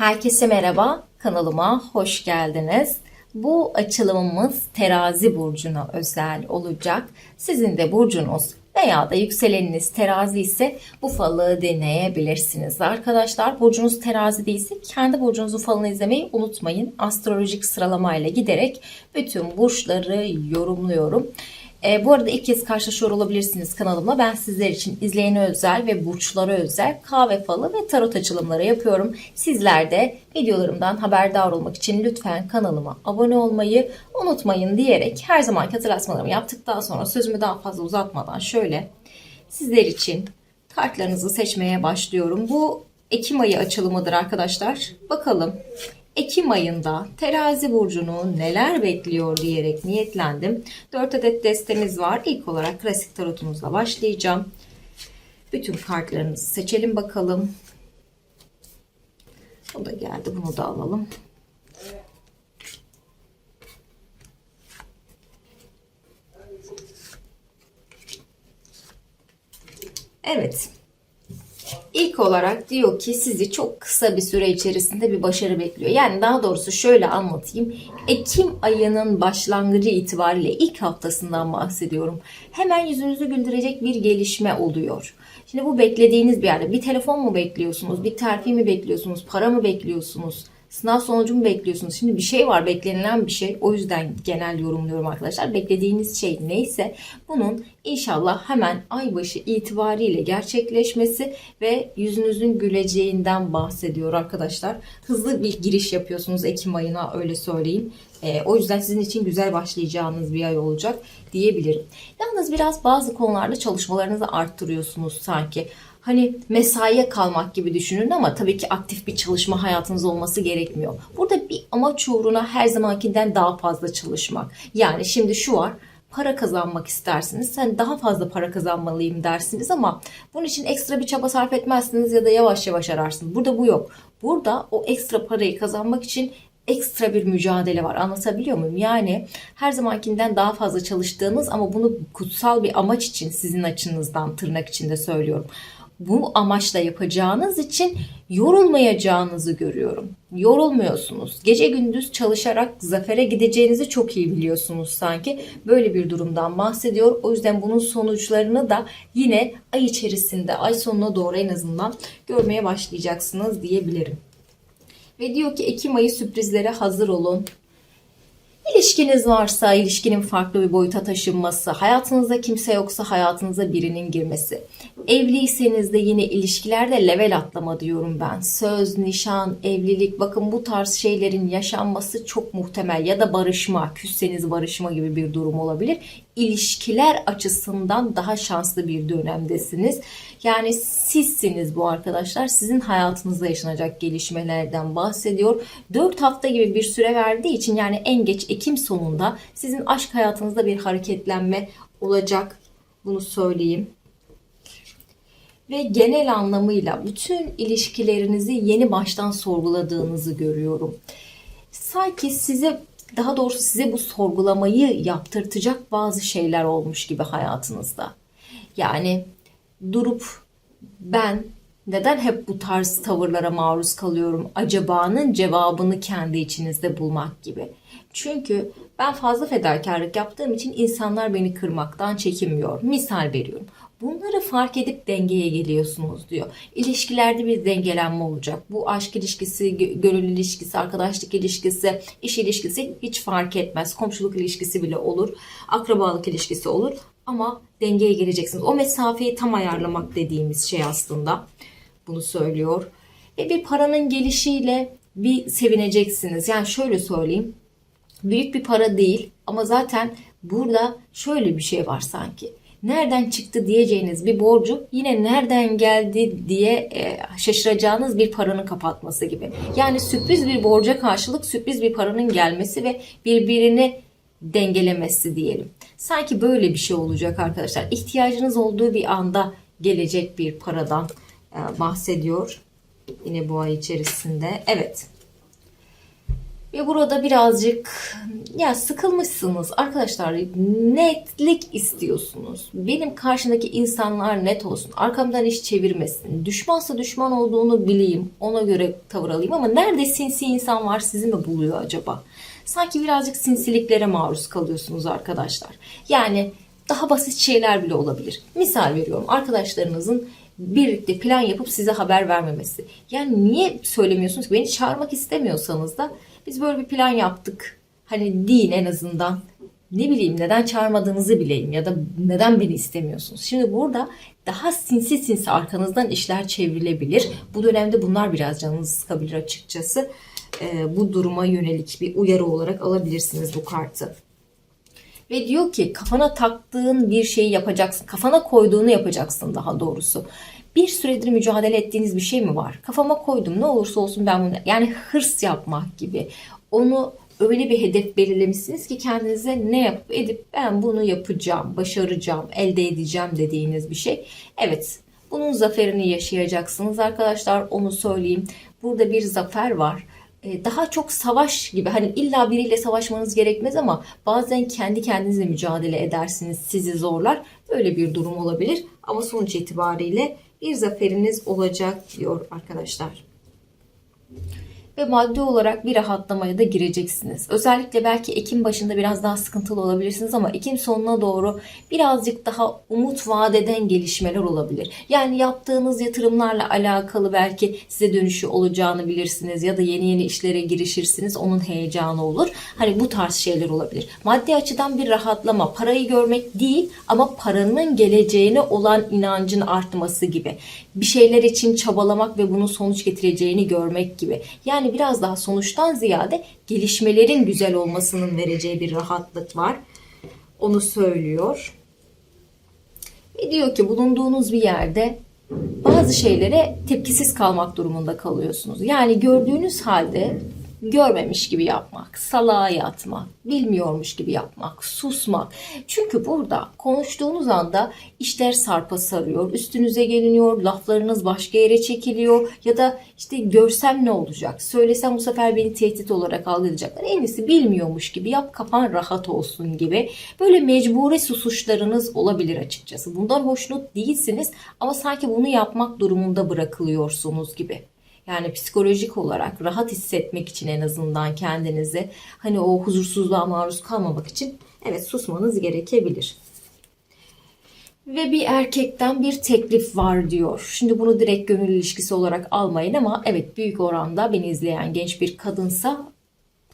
Herkese merhaba, kanalıma hoş geldiniz. Bu açılımımız terazi burcuna özel olacak. Sizin de burcunuz veya da yükseleniniz terazi ise bu falı deneyebilirsiniz. Arkadaşlar burcunuz terazi değilse kendi burcunuzun falını izlemeyi unutmayın. Astrolojik sıralamayla giderek bütün burçları yorumluyorum. E, bu arada ilk kez karşılaşıyor olabilirsiniz kanalımla. Ben sizler için izleyene özel ve burçlara özel kahve falı ve tarot açılımları yapıyorum. Sizler de videolarımdan haberdar olmak için lütfen kanalıma abone olmayı unutmayın diyerek her zamanki hatırlatmalarımı yaptıktan sonra sözümü daha fazla uzatmadan şöyle sizler için kartlarınızı seçmeye başlıyorum. Bu Ekim ayı açılımıdır arkadaşlar. Bakalım Ekim ayında terazi burcunu neler bekliyor diyerek niyetlendim. 4 adet destemiz var. İlk olarak klasik tarotumuzla başlayacağım. Bütün kartlarımızı seçelim bakalım. Bu da geldi. Bunu da alalım. Evet. İlk olarak diyor ki sizi çok kısa bir süre içerisinde bir başarı bekliyor. Yani daha doğrusu şöyle anlatayım. Ekim ayının başlangıcı itibariyle ilk haftasından bahsediyorum. Hemen yüzünüzü güldürecek bir gelişme oluyor. Şimdi bu beklediğiniz bir yerde bir telefon mu bekliyorsunuz, bir terfi mi bekliyorsunuz, para mı bekliyorsunuz? Sınav sonucu mu bekliyorsunuz? Şimdi bir şey var, beklenilen bir şey. O yüzden genel yorumluyorum arkadaşlar. Beklediğiniz şey neyse bunun inşallah hemen aybaşı itibariyle gerçekleşmesi ve yüzünüzün güleceğinden bahsediyor arkadaşlar. Hızlı bir giriş yapıyorsunuz Ekim ayına öyle söyleyeyim. E, o yüzden sizin için güzel başlayacağınız bir ay olacak diyebilirim. Yalnız biraz bazı konularda çalışmalarınızı arttırıyorsunuz sanki hani mesaiye kalmak gibi düşünün ama tabii ki aktif bir çalışma hayatınız olması gerekmiyor. Burada bir amaç uğruna her zamankinden daha fazla çalışmak. Yani şimdi şu var para kazanmak istersiniz. Sen daha fazla para kazanmalıyım dersiniz ama bunun için ekstra bir çaba sarf etmezsiniz ya da yavaş yavaş ararsınız. Burada bu yok. Burada o ekstra parayı kazanmak için ekstra bir mücadele var. Anlatabiliyor muyum? Yani her zamankinden daha fazla çalıştığınız ama bunu kutsal bir amaç için sizin açınızdan tırnak içinde söylüyorum bu amaçla yapacağınız için yorulmayacağınızı görüyorum. Yorulmuyorsunuz. Gece gündüz çalışarak zafere gideceğinizi çok iyi biliyorsunuz sanki. Böyle bir durumdan bahsediyor. O yüzden bunun sonuçlarını da yine ay içerisinde, ay sonuna doğru en azından görmeye başlayacaksınız diyebilirim. Ve diyor ki Ekim ayı sürprizlere hazır olun. İlişkiniz varsa ilişkinin farklı bir boyuta taşınması, hayatınızda kimse yoksa hayatınıza birinin girmesi. Evliyseniz de yine ilişkilerde level atlama diyorum ben. Söz, nişan, evlilik bakın bu tarz şeylerin yaşanması çok muhtemel ya da barışma, küsseniz barışma gibi bir durum olabilir. İlişkiler açısından daha şanslı bir dönemdesiniz. Yani sizsiniz bu arkadaşlar. Sizin hayatınızda yaşanacak gelişmelerden bahsediyor. 4 hafta gibi bir süre verdiği için yani en geç Ekim sonunda sizin aşk hayatınızda bir hareketlenme olacak. Bunu söyleyeyim ve genel anlamıyla bütün ilişkilerinizi yeni baştan sorguladığınızı görüyorum. Sanki size daha doğrusu size bu sorgulamayı yaptırtacak bazı şeyler olmuş gibi hayatınızda. Yani durup ben neden hep bu tarz tavırlara maruz kalıyorum? Acaba'nın cevabını kendi içinizde bulmak gibi. Çünkü ben fazla fedakarlık yaptığım için insanlar beni kırmaktan çekinmiyor. Misal veriyorum. Bunları fark edip dengeye geliyorsunuz diyor. İlişkilerde bir dengelenme olacak. Bu aşk ilişkisi, gönül ilişkisi, arkadaşlık ilişkisi, iş ilişkisi hiç fark etmez. Komşuluk ilişkisi bile olur. Akrabalık ilişkisi olur. Ama dengeye geleceksiniz. O mesafeyi tam ayarlamak dediğimiz şey aslında. Bunu söylüyor. Ve bir paranın gelişiyle bir sevineceksiniz. Yani şöyle söyleyeyim. Büyük bir para değil ama zaten burada şöyle bir şey var sanki nereden çıktı diyeceğiniz bir borcu yine nereden geldi diye e, şaşıracağınız bir paranın kapatması gibi. Yani sürpriz bir borca karşılık sürpriz bir paranın gelmesi ve birbirini dengelemesi diyelim. Sanki böyle bir şey olacak arkadaşlar. İhtiyacınız olduğu bir anda gelecek bir paradan e, bahsediyor. Yine bu ay içerisinde. Evet. Ve burada birazcık ya sıkılmışsınız arkadaşlar. Netlik istiyorsunuz. Benim karşımdaki insanlar net olsun. Arkamdan iş çevirmesin. Düşmansa düşman olduğunu bileyim. Ona göre tavır alayım ama nerede sinsi insan var sizi mi buluyor acaba? Sanki birazcık sinsiliklere maruz kalıyorsunuz arkadaşlar. Yani daha basit şeyler bile olabilir. Misal veriyorum arkadaşlarınızın birlikte plan yapıp size haber vermemesi. Yani niye söylemiyorsunuz ki? Beni çağırmak istemiyorsanız da biz böyle bir plan yaptık. Hani deyin en azından. Ne bileyim neden çağırmadığınızı bileyim ya da neden beni istemiyorsunuz. Şimdi burada daha sinsi sinsi arkanızdan işler çevrilebilir. Bu dönemde bunlar biraz canınızı sıkabilir açıkçası. Ee, bu duruma yönelik bir uyarı olarak alabilirsiniz bu kartı. Ve diyor ki kafana taktığın bir şeyi yapacaksın. Kafana koyduğunu yapacaksın daha doğrusu. Bir süredir mücadele ettiğiniz bir şey mi var? Kafama koydum ne olursa olsun ben bunu yani hırs yapmak gibi. Onu öyle bir hedef belirlemişsiniz ki kendinize ne yapıp edip ben bunu yapacağım, başaracağım, elde edeceğim dediğiniz bir şey. Evet bunun zaferini yaşayacaksınız arkadaşlar onu söyleyeyim. Burada bir zafer var e, daha çok savaş gibi hani illa biriyle savaşmanız gerekmez ama bazen kendi kendinizle mücadele edersiniz sizi zorlar böyle bir durum olabilir ama sonuç itibariyle bir zaferiniz olacak diyor arkadaşlar ve maddi olarak bir rahatlamaya da gireceksiniz. Özellikle belki Ekim başında biraz daha sıkıntılı olabilirsiniz ama Ekim sonuna doğru birazcık daha umut vaat gelişmeler olabilir. Yani yaptığınız yatırımlarla alakalı belki size dönüşü olacağını bilirsiniz ya da yeni yeni işlere girişirsiniz. Onun heyecanı olur. Hani bu tarz şeyler olabilir. Maddi açıdan bir rahatlama, parayı görmek değil ama paranın geleceğine olan inancın artması gibi. Bir şeyler için çabalamak ve bunun sonuç getireceğini görmek gibi. Yani biraz daha sonuçtan ziyade gelişmelerin güzel olmasının vereceği bir rahatlık var. Onu söylüyor. Ve diyor ki bulunduğunuz bir yerde bazı şeylere tepkisiz kalmak durumunda kalıyorsunuz. Yani gördüğünüz halde görmemiş gibi yapmak, salağa yatmak, bilmiyormuş gibi yapmak, susmak. Çünkü burada konuştuğunuz anda işler sarpa sarıyor, üstünüze geliniyor, laflarınız başka yere çekiliyor ya da işte görsem ne olacak, söylesem bu sefer beni tehdit olarak algılayacaklar. En iyisi bilmiyormuş gibi yap kafan rahat olsun gibi. Böyle mecburi susuşlarınız olabilir açıkçası. Bundan hoşnut değilsiniz ama sanki bunu yapmak durumunda bırakılıyorsunuz gibi. Yani psikolojik olarak rahat hissetmek için en azından kendinizi hani o huzursuzluğa maruz kalmamak için evet susmanız gerekebilir. Ve bir erkekten bir teklif var diyor. Şimdi bunu direkt gönül ilişkisi olarak almayın ama evet büyük oranda beni izleyen genç bir kadınsa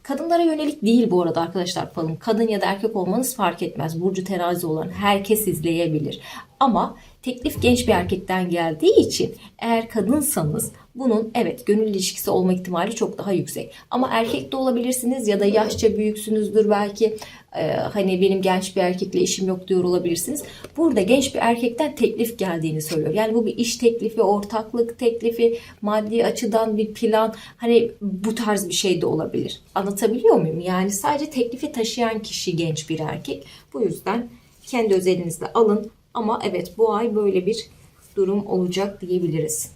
Kadınlara yönelik değil bu arada arkadaşlar falım. Kadın ya da erkek olmanız fark etmez. Burcu terazi olan herkes izleyebilir. Ama teklif genç bir erkekten geldiği için eğer kadınsanız bunun evet gönül ilişkisi olma ihtimali çok daha yüksek. Ama erkek de olabilirsiniz ya da yaşça büyüksünüzdür belki e, hani benim genç bir erkekle işim yok diyor olabilirsiniz. Burada genç bir erkekten teklif geldiğini söylüyor. Yani bu bir iş teklifi, ortaklık teklifi, maddi açıdan bir plan hani bu tarz bir şey de olabilir. Anlatabiliyor muyum? Yani sadece teklifi taşıyan kişi genç bir erkek. Bu yüzden kendi özelinizde alın ama evet bu ay böyle bir durum olacak diyebiliriz.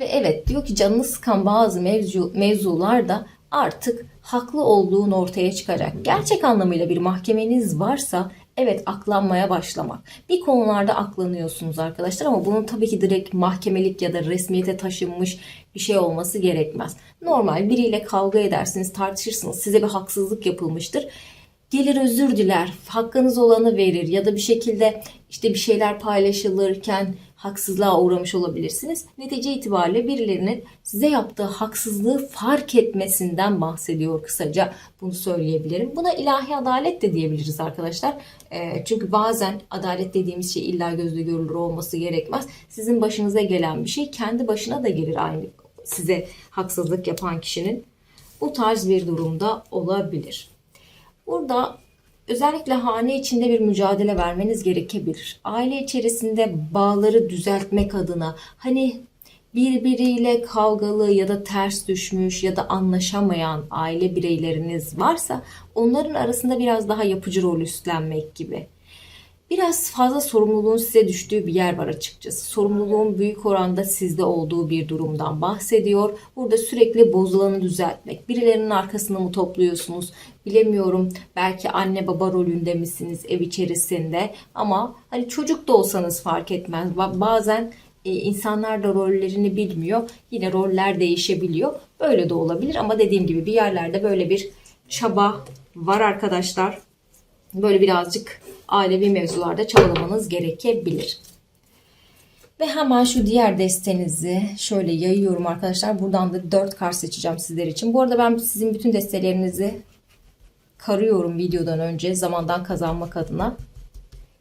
Ve evet diyor ki canını sıkan bazı mevzu, mevzular da artık haklı olduğun ortaya çıkacak. Gerçek anlamıyla bir mahkemeniz varsa evet aklanmaya başlamak. Bir konularda aklanıyorsunuz arkadaşlar ama bunun tabii ki direkt mahkemelik ya da resmiyete taşınmış bir şey olması gerekmez. Normal biriyle kavga edersiniz, tartışırsınız. Size bir haksızlık yapılmıştır gelir özür diler, hakkınız olanı verir ya da bir şekilde işte bir şeyler paylaşılırken haksızlığa uğramış olabilirsiniz. Netice itibariyle birilerinin size yaptığı haksızlığı fark etmesinden bahsediyor kısaca. Bunu söyleyebilirim. Buna ilahi adalet de diyebiliriz arkadaşlar. E, çünkü bazen adalet dediğimiz şey illa gözle görülür olması gerekmez. Sizin başınıza gelen bir şey kendi başına da gelir aynı size haksızlık yapan kişinin. Bu tarz bir durumda olabilir. Burada özellikle hane içinde bir mücadele vermeniz gerekebilir. Aile içerisinde bağları düzeltmek adına hani birbiriyle kavgalı ya da ters düşmüş ya da anlaşamayan aile bireyleriniz varsa onların arasında biraz daha yapıcı rol üstlenmek gibi. Biraz fazla sorumluluğun size düştüğü bir yer var açıkçası. Sorumluluğun büyük oranda sizde olduğu bir durumdan bahsediyor. Burada sürekli bozulanı düzeltmek. Birilerinin arkasını mı topluyorsunuz? Bilemiyorum. Belki anne baba rolünde misiniz ev içerisinde? Ama hani çocuk da olsanız fark etmez. Ba- Bazen e, insanlar da rollerini bilmiyor. Yine roller değişebiliyor. Böyle de olabilir ama dediğim gibi bir yerlerde böyle bir çaba var arkadaşlar. Böyle birazcık ailevi mevzularda çabalamanız gerekebilir. Ve hemen şu diğer destenizi şöyle yayıyorum arkadaşlar. Buradan da 4 kart seçeceğim sizler için. Bu arada ben sizin bütün destelerinizi karıyorum videodan önce zamandan kazanmak adına.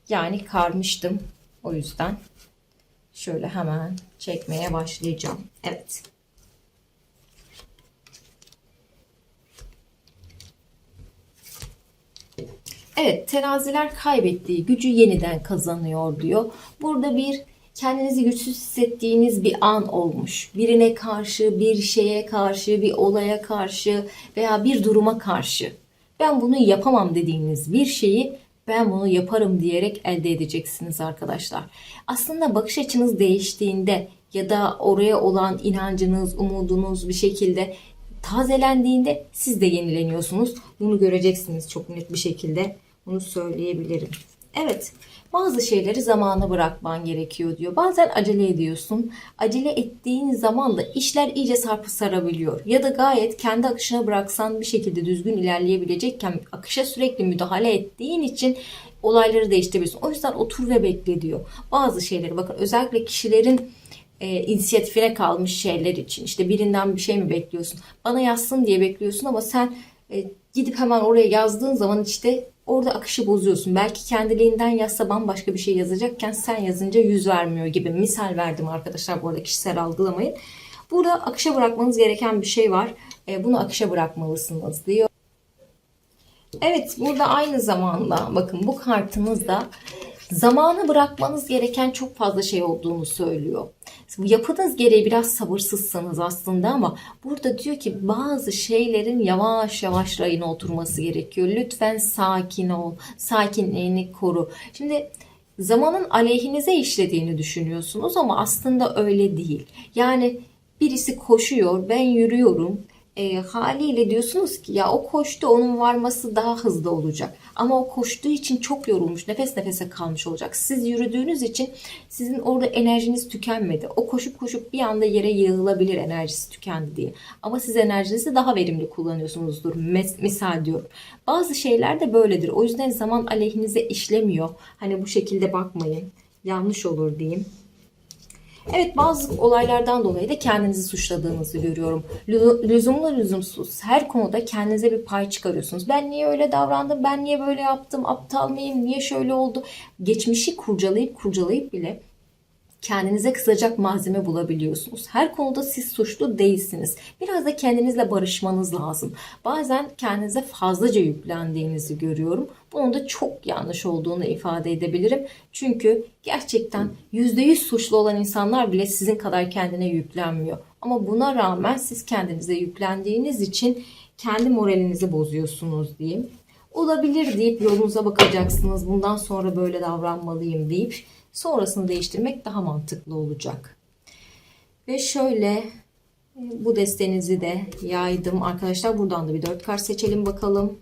Yani karmıştım. O yüzden şöyle hemen çekmeye başlayacağım. Evet. Evet, teraziler kaybettiği gücü yeniden kazanıyor diyor. Burada bir kendinizi güçsüz hissettiğiniz bir an olmuş. Birine karşı, bir şeye karşı, bir olaya karşı veya bir duruma karşı. Ben bunu yapamam dediğiniz bir şeyi ben bunu yaparım diyerek elde edeceksiniz arkadaşlar. Aslında bakış açınız değiştiğinde ya da oraya olan inancınız, umudunuz bir şekilde tazelendiğinde siz de yenileniyorsunuz. Bunu göreceksiniz çok net bir şekilde. Bunu söyleyebilirim. Evet, bazı şeyleri zamana bırakman gerekiyor diyor. Bazen acele ediyorsun. Acele ettiğin zaman da işler iyice sarpı sarabiliyor. Ya da gayet kendi akışına bıraksan bir şekilde düzgün ilerleyebilecekken akışa sürekli müdahale ettiğin için olayları değiştirebiliyorsun. O yüzden otur ve bekle diyor. Bazı şeyleri bakın özellikle kişilerin e, inisiyatifine kalmış şeyler için. İşte birinden bir şey mi bekliyorsun? Bana yazsın diye bekliyorsun ama sen e, gidip hemen oraya yazdığın zaman işte orada akışı bozuyorsun. Belki kendiliğinden yazsa bambaşka bir şey yazacakken sen yazınca yüz vermiyor gibi. Misal verdim arkadaşlar bu arada kişisel algılamayın. Burada akışa bırakmanız gereken bir şey var. E, bunu akışa bırakmalısınız diyor. Evet burada aynı zamanda bakın bu kartınızda zamanı bırakmanız gereken çok fazla şey olduğunu söylüyor. Yapınız gereği biraz sabırsızsınız aslında ama burada diyor ki bazı şeylerin yavaş yavaş rayına oturması gerekiyor. Lütfen sakin ol, sakinliğini koru. Şimdi zamanın aleyhinize işlediğini düşünüyorsunuz ama aslında öyle değil. Yani birisi koşuyor, ben yürüyorum e, haliyle diyorsunuz ki ya o koştu onun varması daha hızlı olacak. Ama o koştuğu için çok yorulmuş nefes nefese kalmış olacak. Siz yürüdüğünüz için sizin orada enerjiniz tükenmedi. O koşup koşup bir anda yere yığılabilir enerjisi tükendi diye. Ama siz enerjinizi daha verimli kullanıyorsunuzdur. Mes- misal diyorum. Bazı şeyler de böyledir. O yüzden zaman aleyhinize işlemiyor. Hani bu şekilde bakmayın. Yanlış olur diyeyim. Evet bazı olaylardan dolayı da kendinizi suçladığınızı görüyorum. Lü- Lüzumlu lüzumsuz her konuda kendinize bir pay çıkarıyorsunuz. Ben niye öyle davrandım, ben niye böyle yaptım, aptal mıyım, niye şöyle oldu? Geçmişi kurcalayıp kurcalayıp bile kendinize kızacak malzeme bulabiliyorsunuz. Her konuda siz suçlu değilsiniz. Biraz da kendinizle barışmanız lazım. Bazen kendinize fazlaca yüklendiğinizi görüyorum. Bunun da çok yanlış olduğunu ifade edebilirim. Çünkü gerçekten %100 suçlu olan insanlar bile sizin kadar kendine yüklenmiyor. Ama buna rağmen siz kendinize yüklendiğiniz için kendi moralinizi bozuyorsunuz diyeyim. Olabilir deyip yolunuza bakacaksınız. Bundan sonra böyle davranmalıyım deyip sonrasını değiştirmek daha mantıklı olacak. Ve şöyle e, bu destenizi de yaydım arkadaşlar. Buradan da bir dört kart seçelim bakalım.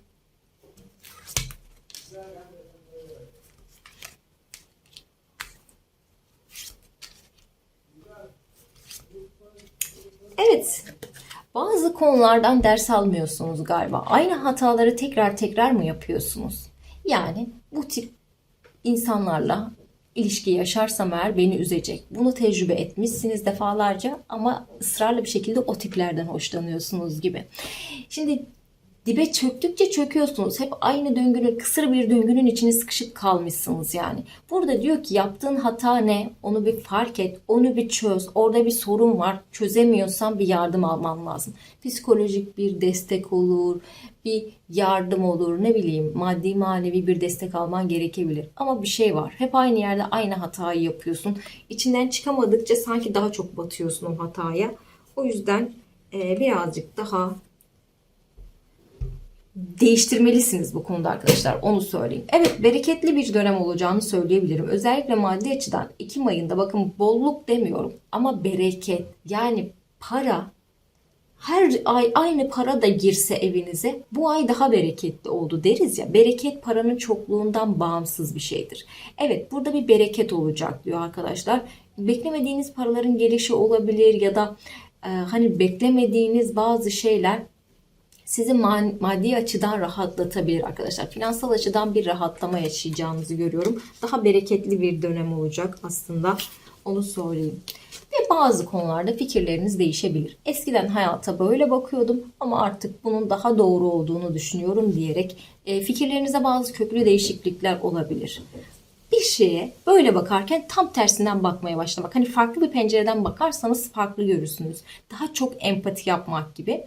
Evet. Bazı konulardan ders almıyorsunuz galiba. Aynı hataları tekrar tekrar mı yapıyorsunuz? Yani bu tip insanlarla ilişki yaşarsam eğer beni üzecek. Bunu tecrübe etmişsiniz defalarca ama ısrarla bir şekilde o tiplerden hoşlanıyorsunuz gibi. Şimdi dibe çöktükçe çöküyorsunuz. Hep aynı döngünün, kısır bir döngünün içine sıkışıp kalmışsınız yani. Burada diyor ki yaptığın hata ne? Onu bir fark et, onu bir çöz. Orada bir sorun var. Çözemiyorsan bir yardım alman lazım. Psikolojik bir destek olur, bir yardım olur, ne bileyim maddi manevi bir destek alman gerekebilir. Ama bir şey var. Hep aynı yerde aynı hatayı yapıyorsun. İçinden çıkamadıkça sanki daha çok batıyorsun o hataya. O yüzden e, birazcık daha değiştirmelisiniz bu konuda arkadaşlar. Onu söyleyeyim. Evet bereketli bir dönem olacağını söyleyebilirim. Özellikle maddi açıdan Ekim ayında bakın bolluk demiyorum ama bereket yani para her ay aynı para da girse evinize bu ay daha bereketli oldu deriz ya. Bereket paranın çokluğundan bağımsız bir şeydir. Evet burada bir bereket olacak diyor arkadaşlar. Beklemediğiniz paraların gelişi olabilir ya da e, hani beklemediğiniz bazı şeyler sizi maddi açıdan rahatlatabilir arkadaşlar. Finansal açıdan bir rahatlama yaşayacağınızı görüyorum. Daha bereketli bir dönem olacak aslında. Onu söyleyeyim. Ve bazı konularda fikirleriniz değişebilir. Eskiden hayata böyle bakıyordum ama artık bunun daha doğru olduğunu düşünüyorum diyerek e, fikirlerinize bazı köklü değişiklikler olabilir. Bir şeye böyle bakarken tam tersinden bakmaya başlamak. Hani farklı bir pencereden bakarsanız farklı görürsünüz. Daha çok empati yapmak gibi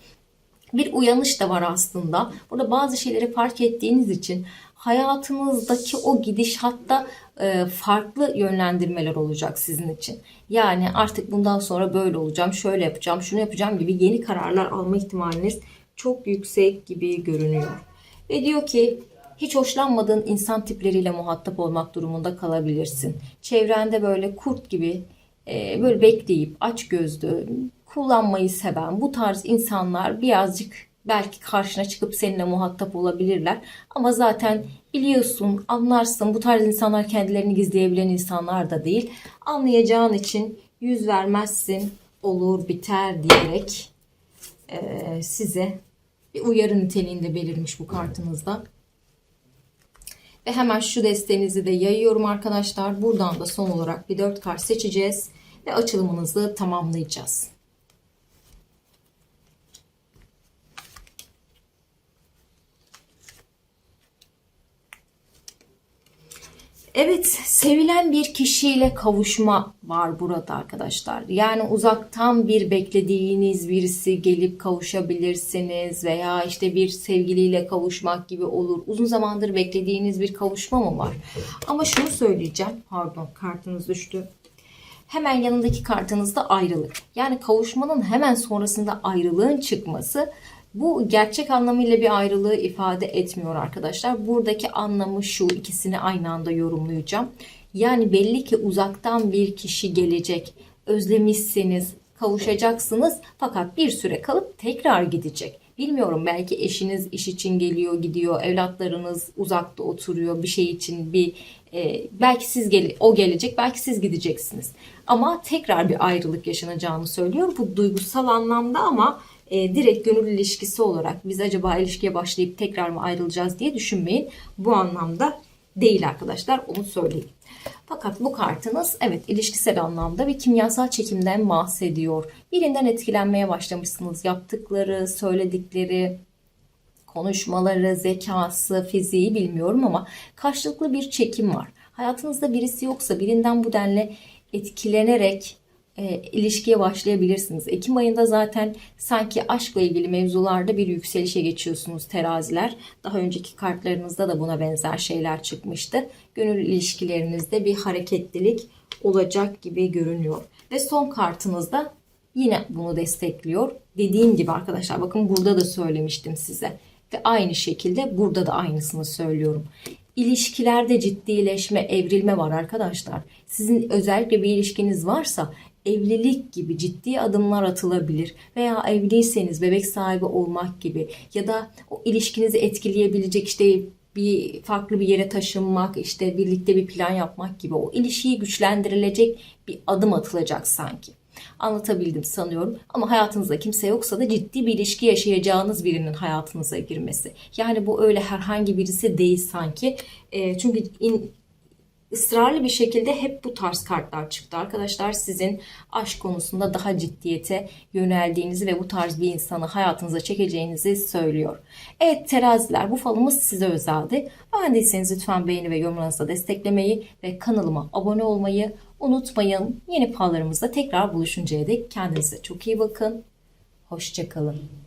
bir uyanış da var aslında. Burada bazı şeyleri fark ettiğiniz için hayatınızdaki o gidişatta e, farklı yönlendirmeler olacak sizin için. Yani artık bundan sonra böyle olacağım, şöyle yapacağım, şunu yapacağım gibi yeni kararlar alma ihtimaliniz çok yüksek gibi görünüyor. Ve diyor ki hiç hoşlanmadığın insan tipleriyle muhatap olmak durumunda kalabilirsin. Çevrende böyle kurt gibi e, böyle bekleyip aç gözlü, kullanmayı seven bu tarz insanlar birazcık belki karşına çıkıp seninle muhatap olabilirler. Ama zaten biliyorsun, anlarsın bu tarz insanlar kendilerini gizleyebilen insanlar da değil. Anlayacağın için yüz vermezsin, olur biter diyerek e, size bir uyarı niteliğinde belirmiş bu kartınızda. Ve hemen şu desteğinizi de yayıyorum arkadaşlar. Buradan da son olarak bir 4 kart seçeceğiz ve açılımınızı tamamlayacağız. Evet, sevilen bir kişiyle kavuşma var burada arkadaşlar. Yani uzaktan bir beklediğiniz birisi gelip kavuşabilirsiniz veya işte bir sevgiliyle kavuşmak gibi olur. Uzun zamandır beklediğiniz bir kavuşma mı var? Ama şunu söyleyeceğim. Pardon, kartınız düştü. Hemen yanındaki kartınızda ayrılık. Yani kavuşmanın hemen sonrasında ayrılığın çıkması bu gerçek anlamıyla bir ayrılığı ifade etmiyor arkadaşlar. Buradaki anlamı şu ikisini aynı anda yorumlayacağım. Yani belli ki uzaktan bir kişi gelecek. Özlemişsiniz, kavuşacaksınız fakat bir süre kalıp tekrar gidecek. Bilmiyorum belki eşiniz iş için geliyor gidiyor, evlatlarınız uzakta oturuyor bir şey için bir e, belki siz gel o gelecek belki siz gideceksiniz. Ama tekrar bir ayrılık yaşanacağını söylüyor. Bu duygusal anlamda ama e, direkt gönül ilişkisi olarak biz acaba ilişkiye başlayıp tekrar mı ayrılacağız diye düşünmeyin. Bu anlamda değil arkadaşlar onu söyleyeyim. Fakat bu kartınız evet ilişkisel anlamda bir kimyasal çekimden bahsediyor. Birinden etkilenmeye başlamışsınız. Yaptıkları, söyledikleri, konuşmaları, zekası, fiziği bilmiyorum ama karşılıklı bir çekim var. Hayatınızda birisi yoksa birinden bu denli etkilenerek e, ilişkiye başlayabilirsiniz. Ekim ayında zaten sanki aşkla ilgili mevzularda bir yükselişe geçiyorsunuz teraziler. Daha önceki kartlarınızda da buna benzer şeyler çıkmıştı. Gönül ilişkilerinizde bir hareketlilik olacak gibi görünüyor. Ve son kartınızda yine bunu destekliyor. Dediğim gibi arkadaşlar bakın burada da söylemiştim size. Ve aynı şekilde burada da aynısını söylüyorum. İlişkilerde ciddileşme, evrilme var arkadaşlar. Sizin özellikle bir ilişkiniz varsa evlilik gibi ciddi adımlar atılabilir veya evliyseniz bebek sahibi olmak gibi ya da o ilişkinizi etkileyebilecek işte bir farklı bir yere taşınmak, işte birlikte bir plan yapmak gibi o ilişkiyi güçlendirilecek bir adım atılacak sanki. Anlatabildim sanıyorum. Ama hayatınızda kimse yoksa da ciddi bir ilişki yaşayacağınız birinin hayatınıza girmesi. Yani bu öyle herhangi birisi değil sanki. E, çünkü in, ısrarlı bir şekilde hep bu tarz kartlar çıktı. Arkadaşlar sizin aşk konusunda daha ciddiyete yöneldiğinizi ve bu tarz bir insanı hayatınıza çekeceğinizi söylüyor. Evet teraziler bu falımız size özeldi. Beğendiyseniz lütfen beğeni ve yorumlarınızla desteklemeyi ve kanalıma abone olmayı unutmayın. Yeni fallarımızda tekrar buluşuncaya dek kendinize çok iyi bakın. Hoşçakalın.